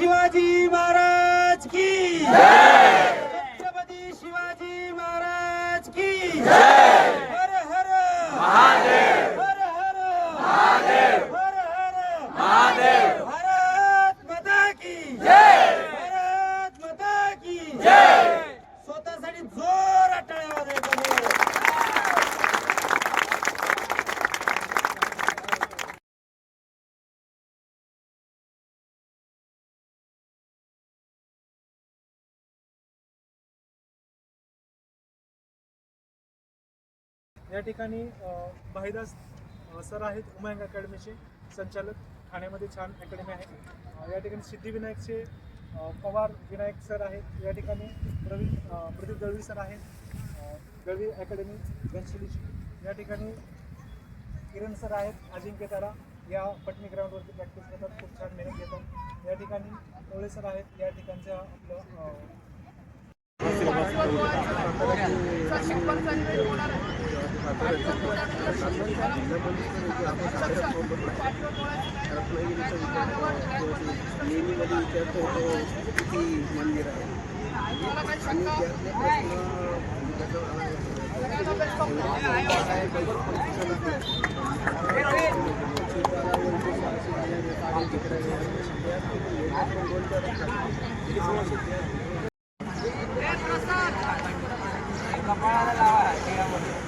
शिवाजी ठिकाणी भाईदास सर आहेत उमंग अकॅडमीचे संचालक ठाण्यामध्ये छान अकॅडमी आहे. या ठिकाणी सिद्धिविनायकचे पवार विनायक सर आहेत. या ठिकाणी प्रवीण प्रदीप दळवी सर आहेत. दळवी अकॅडमी घनशिलीची या ठिकाणी किरण सर आहेत अजिंक्य तारा. या पटणी ग्राउंडवरती प्रॅक्टिस करतात. खूप छान मेहनत घेतात. या ठिकाणी टोळे सर आहेत. या ठिकाणच्या आपलं नेहमी मध्ये विचारतो. होतो किती मंदिर आहे आणि त्यातले प्रश्न कपाळाला लावा तिळामध्ये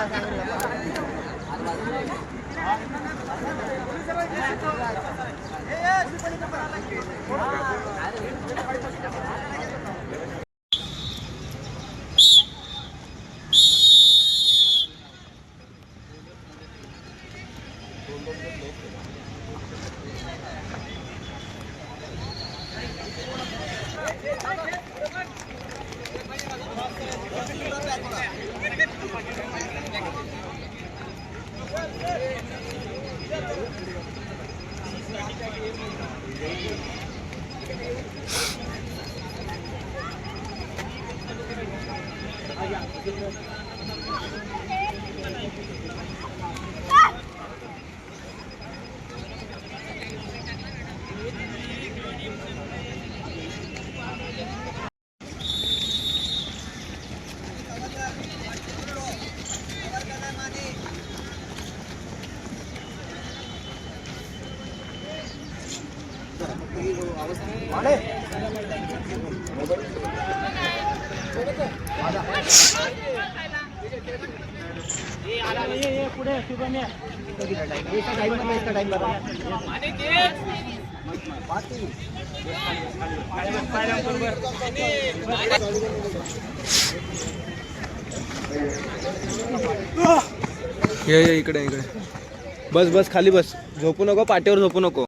Thank you. ए ए सुपरिटेंडेंट आला की अरे हे तुम्ही काय करता ये ये इकडे इकडे। बस बस खाली बस. झोपू नको पाठीवर झोपू नको.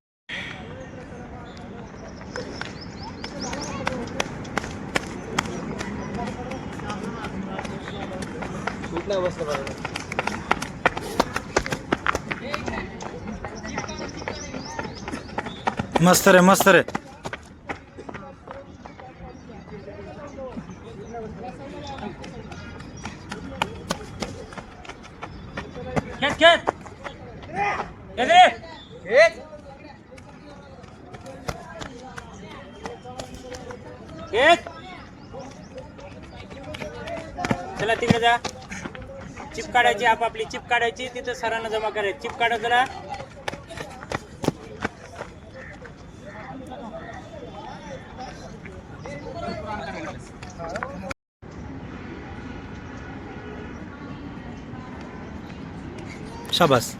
babasıyla beraber. Mastere, mastere. Get, get. Chip काढायची आपापली चिप काढायची तिथं सरांना जमा करायची. चिप काढा जरा. शाबास.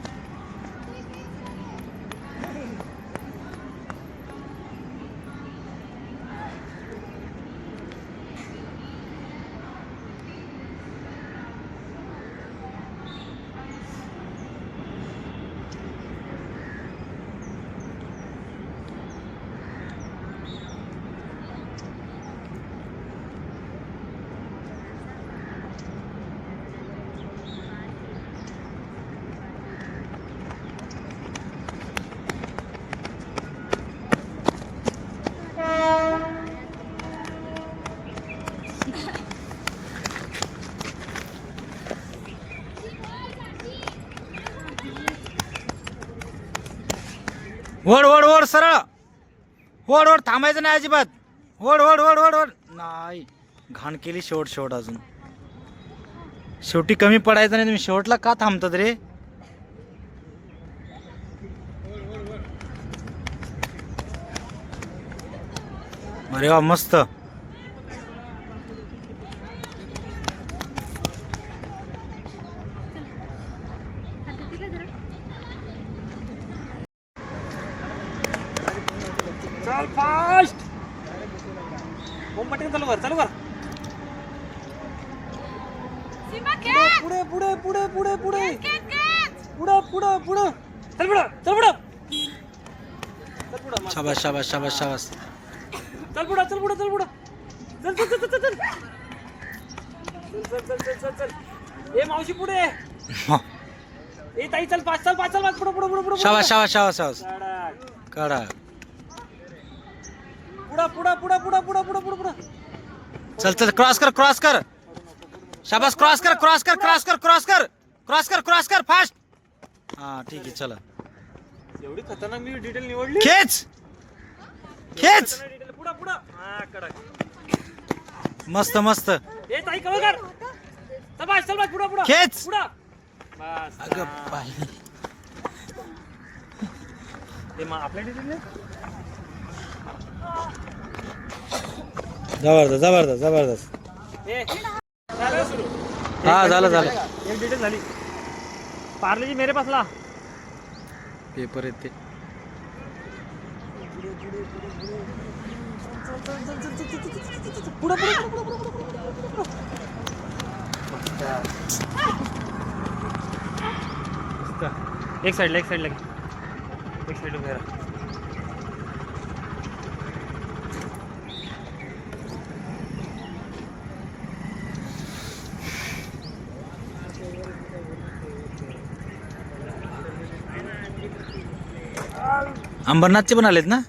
ओढ ओढ ओढ सरळ. ओढ ओढ थांबायचं नाही अजिबात. ओढ ओढ ओढ ओढ ओढ नाही. घाण केली शेवट शेवट अजून. शेवटी कमी पडायचं नाही. तुम्ही शेवटला का थांबतात रे? अरे वा मस्त. चल फास्ट. ओम पटेल चालू कर चालू कर पुढे पुढे पुढे पुढे पुढे पुढे. पुढे पुढे चल पुढे चल पुढे. चल पुढे शाबास शाबास शाबास शाबास. चल पुढे चल पुढे चल पुढे. चल चल चल चल चल चल. चल चल चल चल चल ए मावशी पुढे. ए ताई चल पाच चल पाच चल पाच. पुढे पुढे पुढे पुढे. शाबास शाबास शाबास शाबास. काढा. पुढं पुढं पुढं पुढं पुढं पुढं पुढं पुढं. चल चल क्रॉस कर क्रॉस कर. शाबास क्रॉस कर क्रॉस कर क्रॉस कर क्रॉस कर. क्रॉस कर क्रॉस कर फास्ट हा ठीक आहे चला. एवढी खतरनाक मी डिटेल निवडली? खेच. खेच. पुढं पुढं. हा कडक. मस्त मस्त. ए ताई कवर कर. चल बाय पुढं पुढं. खेच. पुढं. बस. अगं. बाई. ते मग आपल्या डिटेल जबरदस्त जबरदस्त जबरदस्त. हा झालं झालं. एक डिटेल झाली. पार्लेजी मेरे पासला पेपर येते. एक साईडला एक साईडला. एक साईडला अंबरनाथचे पण आलेत ना?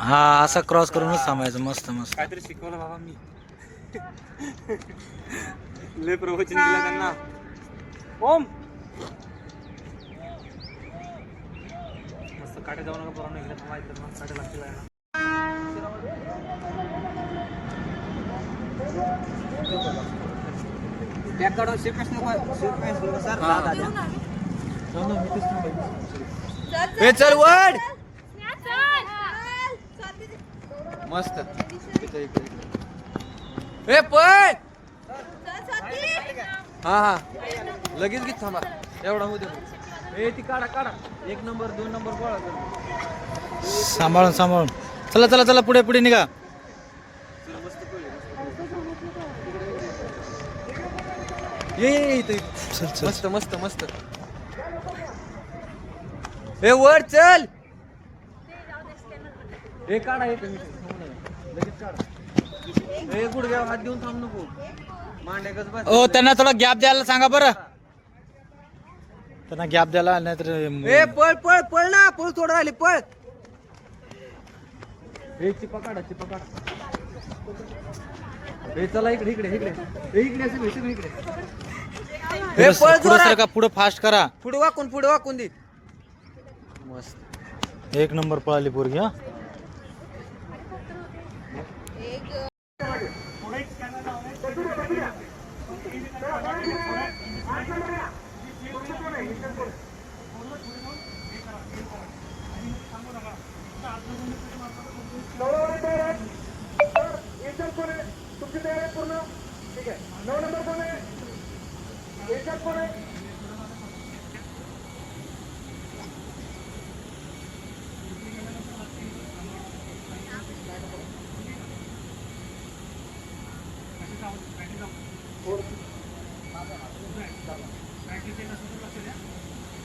हा असा क्रॉस करूनच थांबायचं मस्त मस्त. काहीतरी शिकवलं बाबा मी. लय प्रवचन दिलं त्यांना. ओम! मस्त काटे जाऊ नका पोरांना इकडे थांबायचं मस्त काटे लागतील ना चल वड मस्त. ए पळ! हा हा. लगेच गीत थांबा. एवढा होऊ दे. ए ती काढा काढा. एक नंबर दोन नंबर गोळा सांभाळून सांभाळून. चला चला चला पुढे पुढे निघा. ये ये ये इथं. चल चल. मस्त मस्त मस्त. ए वर चल. ए काढा एक लगेच काढा. ए गुडघ्या हात देऊन थांब नको. मांड्याकच बस. ओ त्यांना थोडा गॅप द्यायला सांगा बरं. त्यांना गॅप द्यायला नाहीतर ए पळ पळ पळ ना. पळ थोडं राहिले पळ. ए चिपा काढा चिपा काढा. ए चला इकडे इकडे इकडे. इकडे असं भेटू इकडे. पळ पुढे जोरात. सरका पुढे फास्ट करा. पुढे वाकून पुढे वाकून दे. मस्त. एक नंबर पळाली पोरगी हा तुमची तयारी आहे पूर्ण ठीक आहे नऊ नंबर कोण आहे याच्यात कोण आहे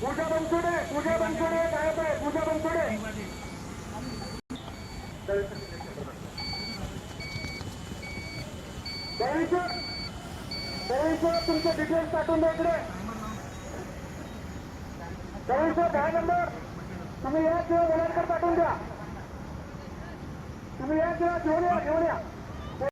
पूजा बनसोडे पूजा बनसोडे गायब आहे पूजा बनसोडे. दहीश्वर दहीश्वर तुमचे डिटेल्स पाठवून द्या इकडे. दहीश्वर दहा नंबर तुम्ही या किंवा वलाटकर पाठवून द्या. तुम्ही या किंवा घेऊन या घेऊन या.